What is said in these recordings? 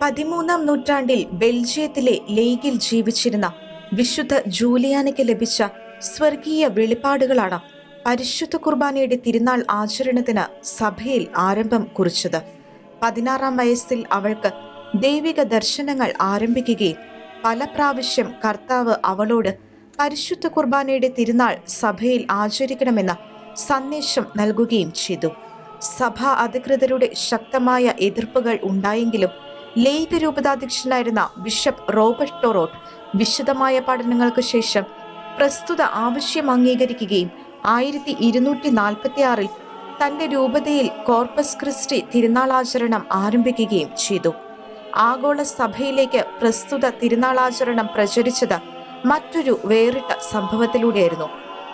പതിമൂന്നാം നൂറ്റാണ്ടിൽ ബെൽജിയത്തിലെ ലേഗിൽ ജീവിച്ചിരുന്ന വിശുദ്ധ ജൂലിയാനയ്ക്ക് ലഭിച്ച സ്വർഗീയ വെളിപ്പാടുകളാണ് പരിശുദ്ധ കുർബാനയുടെ തിരുനാൾ ആചരണത്തിന് സഭയിൽ ആരംഭം കുറിച്ചത്. പതിനാറാം വയസ്സിൽ അവൾക്ക് ദൈവിക ദർശനങ്ങൾ ആരംഭിക്കുകയും പല പ്രാവശ്യം കർത്താവ് അവളോട് പരിശുദ്ധ കുർബാനയുടെ തിരുനാൾ സഭയിൽ ആചരിക്കണമെന്ന സന്ദേശം നൽകുകയും ചെയ്തു. സഭാ അധികൃതരുടെ ശക്തമായ എതിർപ്പുകൾ ഉണ്ടായെങ്കിലും ലേഖ രൂപതാധ്യക്ഷനായിരുന്ന ബിഷപ്പ് റോബർട്ട് ടൊറോട്ട് വിശദമായ പഠനങ്ങൾക്ക് ശേഷം പ്രസ്തുത ആവശ്യം അംഗീകരിക്കുകയും ആയിരത്തി ഇരുന്നൂറ്റി നാൽപ്പത്തി ആറിൽ തന്റെ രൂപതയിൽ കോർപ്പസ് ക്രിസ്റ്റി തിരുനാളാചരണം ആരംഭിക്കുകയും ചെയ്തു. ആഗോള സഭയിലേക്ക് പ്രസ്തുത തിരുനാളാചരണം പ്രചരിച്ചത് മറ്റൊരു വേറിട്ട സംഭവത്തിലൂടെയായിരുന്നു.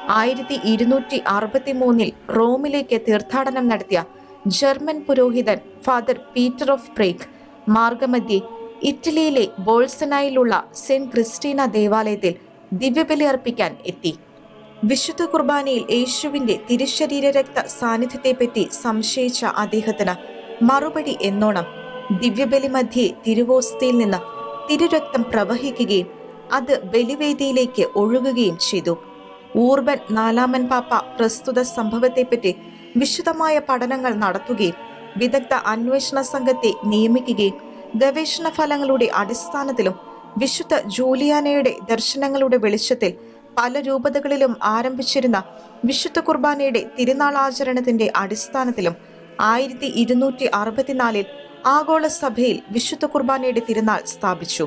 ആയിരത്തി ഇരുന്നൂറ്റി അറുപത്തി മൂന്നിൽ റോമിലേക്ക് തീർത്ഥാടനം നടത്തിയ ജർമ്മൻ പുരോഹിതൻ ഫാദർ പീറ്റർ ഓഫ് പ്രേക്ക് മാർഗമധ്യേ ഇറ്റലിയിലെ ബോൾസനായിലുള്ള സെന്റ് ക്രിസ്റ്റീന ദേവാലയത്തിൽ ദിവ്യബലി അർപ്പിക്കാൻ എത്തി. വിശുദ്ധ കുർബാനയിൽ യേശുവിന്റെ തിരുശരീര രക്ത സാന്നിധ്യത്തെപ്പറ്റി സംശയിച്ച അദ്ദേഹത്തിന് മറുപടി എന്നോണം ദിവ്യബലി മധ്യേ തിരുവോസ്തിയിൽ നിന്ന് തിരുരക്തം പ്രവഹിക്കുകയും അത് ബലിവേദിയിലേക്ക് ഒഴുകുകയും ചെയ്തു. ഊർബൻ നാലാമൻ പാപ്പ പ്രസ്തുത സംഭവത്തെപ്പറ്റി വിശദമായ പഠനങ്ങൾ നടത്തുകയും വിദഗ്ധ അന്വേഷണ സംഘത്തെ നിയമിക്കുകയും ഗവേഷണ ഫലങ്ങളുടെ അടിസ്ഥാനത്തിലും വിശുദ്ധ ജൂലിയാനയുടെ ദർശനങ്ങളുടെ വെളിച്ചത്തിൽ പല രൂപതകളിലും ആരംഭിച്ചിരുന്ന വിശുദ്ധ കുർബാനയുടെ തിരുനാൾ ആചരണത്തിന്റെ അടിസ്ഥാനത്തിലും ആയിരത്തി ഇരുന്നൂറ്റി അറുപത്തിനാലിൽ ആഗോള സഭയിൽ വിശുദ്ധ കുർബാനയുടെ തിരുനാൾ സ്ഥാപിച്ചു.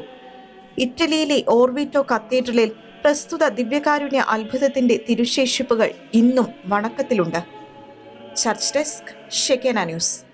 ഇറ്റലിയിലെ ഓർവിറ്റോ കത്തീഡ്രലിൽ പ്രസ്തുത ദിവ്യകാരുണ്യ അത്ഭുതത്തിന്റെ തിരുശേഷിപ്പുകൾ ഇന്നും വണക്കത്തിലുണ്ട്. Church desk Shekinah news.